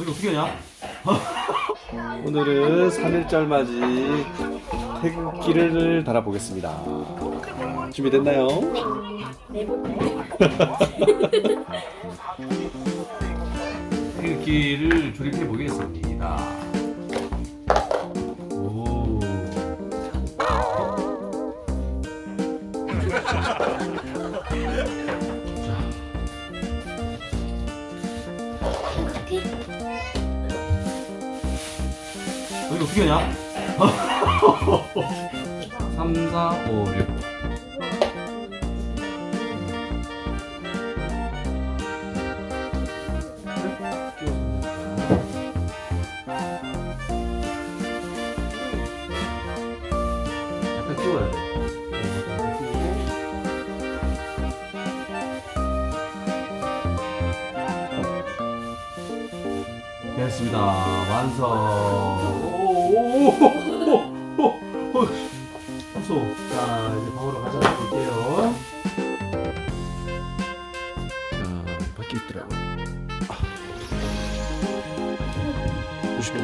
이거 어떻게 하냐? 오늘은 3일절 맞이 태극기를 달아보겠습니다. 준비됐나요? 태극기를 조립해 보겠습니다. 오. 어, 이거 어떻게 하냐? 3, 4, 5, 6. 약간 끼워야 돼. 약간 끼우고. 됐습니다. 완성. 오오오오오오. 무서워. 자 이제 방으로 가져가 볼게요. 자, 밖에 있더라고. 조심해.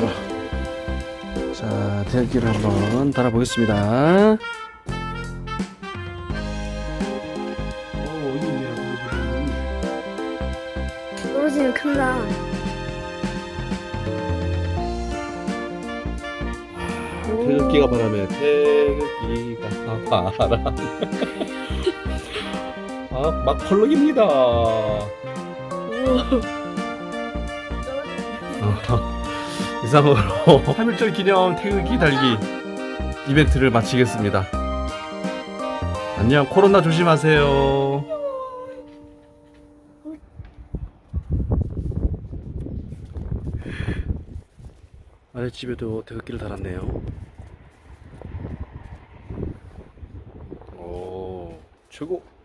어. 자, 태극기를 한번 달아보겠습니다. 오 여기 있네요. 떨어지면 큰다. 태극기가 바람에 태극기가 바람. 아, 막 펄럭입니다. 이상으로 3일절 기념 태극기 달기 이벤트를 마치겠습니다. 안녕, 코로나 조심하세요. 아랫집에도 태극기를 달았네요. 오, 최고.